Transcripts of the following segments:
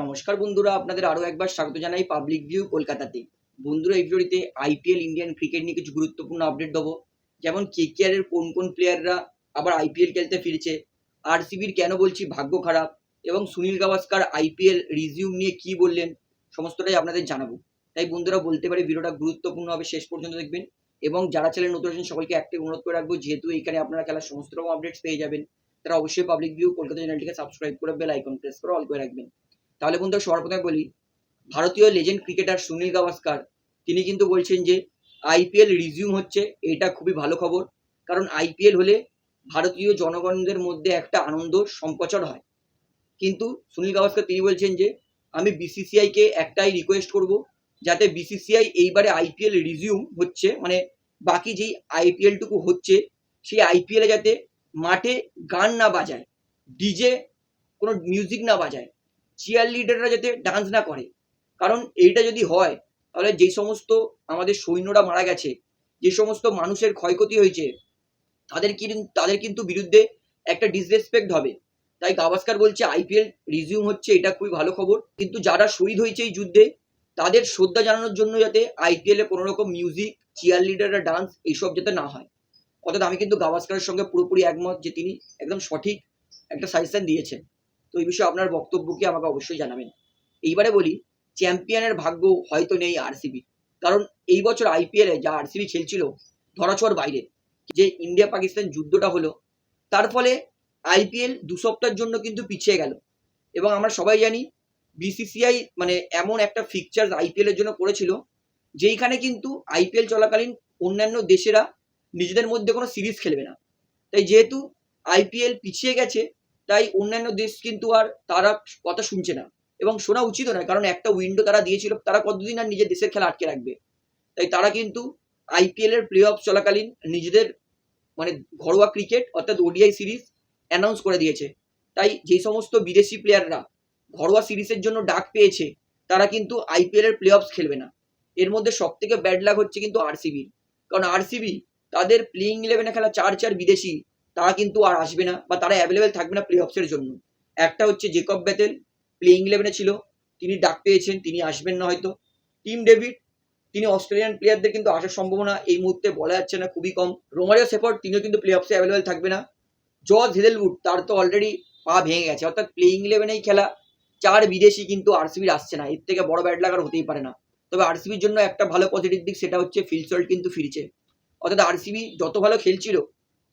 নমস্কার বন্ধুরা, আপনাদের আরও একবার স্বাগত জানাই পাবলিক ভিউ কলকাতাতে। বন্ধুরা, এই আইপিএল ইন্ডিয়ান ক্রিকেট নিয়ে কিছু গুরুত্বপূর্ণ আপডেট দেবো। যেমন কেকেআরের কোন কোন প্লেয়াররা আবার আইপিএল খেলতে ফিরছে আরসিবির কেন বলছি ভাগ্য খারাপ, এবং সুনীল গাভাস্কার আইপিএল রিজিউম নিয়ে কি বললেন, সমস্তটাই আপনাদের জানাব। তাই বন্ধুরা, বলতে পারি ভিডিওটা গুরুত্বপূর্ণ হবে, শেষ পর্যন্ত দেখবেন, এবং যারা চ্যানেল নতুন আছেন, সকলকে একটা অনুরোধ করে রাখব, যেহেতু এখানে আপনারা খেলার সমস্ত রকম আপডেটস পেয়ে যাবেন, তারা অবশ্যই পাবলিক ভিউ কলকাতা চ্যানেলটিকে সাবস্ক্রাইব করে বেল আইকন প্রেস করে অল করে রাখবেন। তাহলে বন্ধু সবার প্রথমে বলি, ভারতীয় লেজেন্ড ক্রিকেটার সুনীল গাভাস্কার, তিনি কিন্তু বলছেন যে আইপিএল রিজিউম হচ্ছে, এটা খুবই ভালো খবর। কারণ আইপিএল হলে ভারতীয় জনগণদের মধ্যে একটা আনন্দ, সম্প্রচার হয়। কিন্তু সুনীল গাভাস্কার, তিনি বলছেন যে আমি বিসিসিআইকে একটাই রিকোয়েস্ট করব, যাতে বিসিসিআই এইবারে আইপিএল রিজিউম হচ্ছে মানে বাকি যেই আইপিএলটুকু হচ্ছে, সেই আইপিএলে যাতে মাঠে গান না বাজায় ডিজে কোনো মিউজিক না বাজায় চিয়ার লিডাররা যাতে ডান্স না করে। কারণ এইটা যদি হয়, তাহলে যে সমস্ত আমাদের সৈন্যরা মারা গেছে, যে সমস্ত মানুষের ক্ষয়ক্ষতি হয়েছে, তাদের কিন্তু তাদের কিন্তু বিরুদ্ধে একটা ডিসরেসপেক্ট হবে। তাই গাভাস্কার বলছে আইপিএল রিজিউম হচ্ছে, এটা খুবই ভালো খবর। কিন্তু যারা শহীদ হয়েছে এই যুদ্ধে, তাদের শ্রদ্ধা জানানোর জন্য যাতে আইপিএল এ কোনো রকম মিউজিক চিয়ার লিডাররা ডান্স এইসব যাতে না হয়। অর্থাৎ আমি কিন্তু গাভাস্কারের সঙ্গে পুরোপুরি একমত যে তিনি একদম সঠিক একটা সাজেশন দিয়েছেন। তো এই বিষয়ে আপনার বক্তব্য কি আমাকে অবশ্যই জানাবেন। এইবারে বলি, চ্যাম্পিয়নের ভাগ্য হয়তো নেই আরসিবি। কারণ এই বছর আইপিএলে যা আরসিবি খেলছিল, ধরাছোঁয়ার বাইরে। যে ইন্ডিয়া পাকিস্তান যুদ্ধটা হলো, তার ফলে আইপিএল দু সপ্তাহের জন্য কিন্তু পিছিয়ে গেল। এবং আমরা সবাই জানি, বিসিসিআই মানে এমন একটা ফিকচার আইপিএল এর জন্য করেছিল, যেইখানে কিন্তু আইপিএল চলাকালীন অন্যান্য দেশেরা নিজেদের মধ্যে কোনো সিরিজ খেলবে না। তাই যেহেতু আইপিএল পিছিয়ে গেছে তাই অন্যান্য দেশ কিন্তু আর তারা কথা শুনছে না। এবং শোনা উচিত নয়, কারণ একটা উইন্ডো তারা দিয়েছিল, তারা কতদিন আর নিজের দেশের খেলা আটকে রাখবে? তাই তারা কিন্তু আইপিএল এর প্লে অফ চলাকালীন নিজেদের মানে ঘরোয়া ক্রিকেট অর্থাৎ ওডিআই সিরিজ অ্যানাউন্স করে দিয়েছে। তাই যে সমস্ত বিদেশি প্লেয়াররা ঘরোয়া সিরিজের জন্য ডাক পেয়েছে, তারা কিন্তু আইপিএল এর প্লে অফস খেলবে না। এর মধ্যে সব থেকে ব্যাড লাগ হচ্ছে কিন্তু আরসিবির কারণ আরসিবি তাদের প্লেইং ইলেভেনে খেলা চার চার বিদেশি তারা কিন্তু আর আসবে না বা তারা অ্যাভেলেবেল থাকবে না প্লে অফসের জন্য। একটা হচ্ছে জেকব ব্যাতেল প্লেইং ইলেভেনে ছিল। তিনি ডাক পেয়েছেন, তিনি আসবেন না হয়তো। টিম ডেভিড তিনি অস্ট্রেলিয়ান প্লেয়ারদের কিন্তু আসার সম্ভাবনা এই মুহূর্তে বলা যাচ্ছে না, খুবই কম। রোমারিও সেফর্ড তিনিও কিন্তু প্লে অফসে অ্যাভেলেবেল থাকবে না। জর্জ হিদেলউড তার তো অলরেডি পা ভেঙে গেছে। অর্থাৎ প্লেইং ইলেভেনেই খেলা, চার বিদেশি কিন্তু আরসিবির আসছে না। এর থেকে বড় ব্যাট লাগার হতেই পারে না। তবে আরসিবির জন্য একটা ভালো পজিটিভ দিক, সেটা হচ্ছে ফিলসল্ট কিন্তু ফিরছে। অর্থাৎ আরসিবি যত ভালো খেলছিল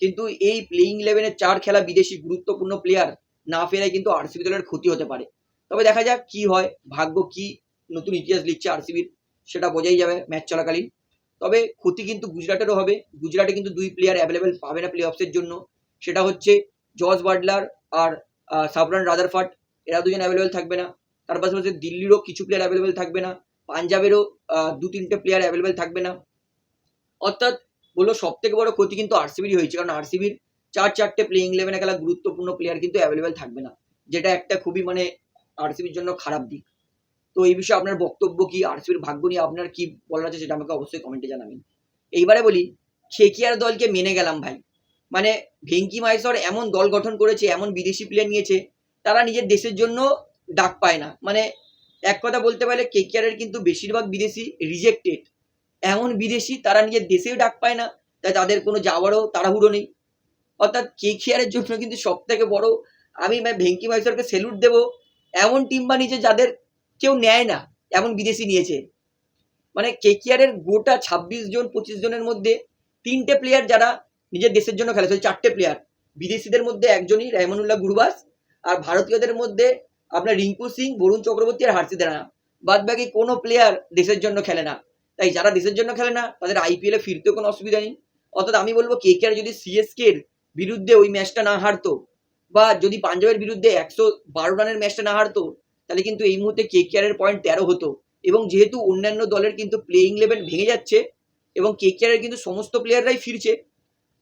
কিন্তু এই প্লেইং ইলেভেনের চার খেলা বিদেশি গুরুত্বপূর্ণ প্লেয়ার না ফেরায় কিন্তু আরসিবি দলের ক্ষতি হতে পারে। তবে দেখা যাক কি হয়, ভাগ্য কি, নতুন ইতিহাস লিখছে আরসিবির সেটা বোঝাই যাবে ম্যাচ চলাকালীন। তবে ক্ষতি কিন্তু গুজরাটেরও হবে। গুজরাটে কিন্তু দুই প্লেয়ার অ্যাভেলেবেল পাবে না প্লে অফসের জন্য। সেটা হচ্ছে জর্জ বাটলার আর সাবরান রাদারফাট। এরা দুজন অ্যাভেলেবেল থাকবে না। তার পাশাপাশি দিল্লিরও কিছু প্লেয়ার অ্যাভেলেবেল থাকবে না। পাঞ্জাবেরও দু তিনটে প্লেয়ার অ্যাভেলেবেল থাকবে না। অর্থাৎ বলল সব থেকে বড় ক্ষতি কিন্তু আরসিবিরই হয়েছে। কারণ আরসিবির চার চারটে প্লেইং ইলেভেনে খেলা গুরুত্বপূর্ণ প্লেয়ার কিন্তু অ্যাভেলেবেল থাকবে না। যেটা একটা খুবই মানে আরসিবির জন্য খারাপ দিক। তো এই বিষয়ে আপনার বক্তব্য কি? আরসিবির ভাগ্য নিয়ে আপনার কি বলার আছে সেটা আমাকে অবশ্যই কমেন্টে জানাবেন। এইবারে বলি, খেকিয়ার দলকে মেনে গেলাম ভাই। মানে ভেঙ্কি মাইসর এমন দল গঠন করেছে, এমন বিদেশি প্লেয়ার নিয়েছে, তারা নিজের দেশের জন্য ডাক পায় না। মানে এক কথা বলতে পারলে কেকিয়ারের কিন্তু বেশিরভাগ বিদেশি রিজেক্টেড এমন বিদেশি তারা নিজের দেশেও ডাক পায় না, তাই তাদের কোনো যাওয়ারও তাড়াহুড়ো নেই। অর্থাৎ কেকিয়ারের জন্য কিন্তু সব থেকে বড়। আমি ভেঙ্কি মাইসরকে সেলুট দেবো। এমন টিম বানিয়েছে যাদের কেউ নেয় না, এমন বিদেশি নিয়েছে। মানে কে কেকিয়ারের গোটা ছাব্বিশ জন, পঁচিশ জনের মধ্যে তিনটে প্লেয়ার যারা নিজের দেশের জন্য খেলেছে চারটে প্লেয়ার বিদেশিদের মধ্যে একজনই রেহমানুল্লাহ গুরবাস, আর ভারতীয়দের মধ্যে আপনার রিঙ্কু সিং, বরুণ চক্রবর্তী আর হার্ষিদ রানা। বাদ বাকি কোনো প্লেয়ার দেশের জন্য খেলে না। তাই যারা দেশের জন্য খেলে না, তাদের আইপিএলে ফিরতেও কোনো অসুবিধা নেই। অর্থাৎ আমি বলব কে কে আর যদি এর বিরুদ্ধে ওই ম্যাচটা না হারতো, বা যদি পাঞ্জাবের বিরুদ্ধে একশো বারো রানের ম্যাচটা না হারতো, তাহলে কিন্তু এই মুহূর্তে কে কে এর পয়েন্ট তেরো হতো। এবং যেহেতু অন্যান্য দলের কিন্তু প্লেইং লেভেল ভেঙে যাচ্ছে, এবং কে কে এর কিন্তু সমস্ত প্লেয়াররাই ফিরছে,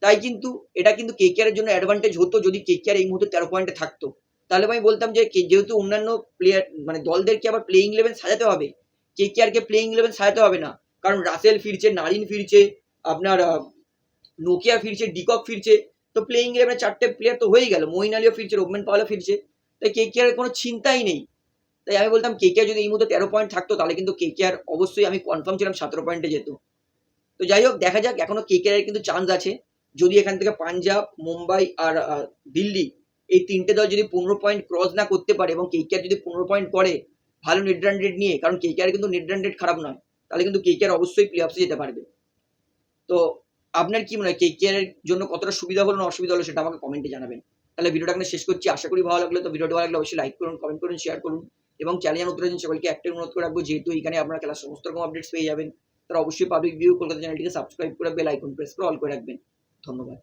তাই কিন্তু এটা কিন্তু কে কে এর জন্য অ্যাডভান্টেজ হতো যদি কে কে আর এই মুহূর্তে তেরো পয়েন্টে থাকতো। তাহলে আমি বলতাম যে যেহেতু অন্যান্য প্লেয়ার মানে দলদেরকে আবার প্লেইং ইলেভেন সাজাতে হবে কে কে আরকে প্লেইং ইলেভেন সাজাতে হবে না কারণ রাসেল ফিরছে, নারিন ফিরছে, আপনার নোকিয়া ফিরছে, ডিকক ফিরছে। তো প্লেইং ইলেভেনে চারটে প্লেয়ার তো হয়েই গেল। মইন আলিও ফিরছে, রোবমেন পাওয়ালও ফিরছে। তাই কে কে আর কোনো চিন্তাই নেই। তাই আমি বলতাম কেকেআর যদি এই মুহূর্তে তেরো পয়েন্ট থাকতো, তাহলে কিন্তু কেকেআর অবশ্যই আমি কনফার্ম ছিলাম সতেরো পয়েন্টে যেত। তো যাই হোক, দেখা যাক, এখনও কেকেআর এর কিন্তু চান্স আছে। যদি এখান থেকে পাঞ্জাব, মুম্বাই আর দিল্লি এই তিনটে দল যদি পনেরো পয়েন্ট ক্রস না করতে পারে এবং কেকেআর যদি পনেরো পয়েন্ট করে, ভালো নেট রান রেট নিয়ে, কারণ কেকেআর কিন্তু নেট রান রেট খারাপ নয়। তাহলে কিন্তু কে কেকেআর অবশ্যই প্লে অফসে যেতে পারবে। তো আপনার কি মনে হয় কেকেআর এর জন্য কতটা সুবিধা হলো না অসুবিধা হলো সেটা আমাকে কমেন্টে জানাবেন। তাহলে ভিডিওটা এখানে শেষ করছি। আশা করি ভালো লাগল। তো ভিডিওটা ভালো লাগলে অবশ্যই লাইক করুন কমেন্ট করুন শেয়ার করুন এবং চ্যানেল নতুন আছেন সকলকে একটাই অনুরোধ করে রাখব। যেহেতু এখানে আপনারা খেলার সমস্ত রকম আপডেটস পেয়ে যাবেন তারা অবশ্যই পাবলিক ভিউ কলকাতা চ্যানেলটিকে সাবস্ক্রাইব করে বেল আইকন প্রেস করে অল করে রাখবেন। ধন্যবাদ।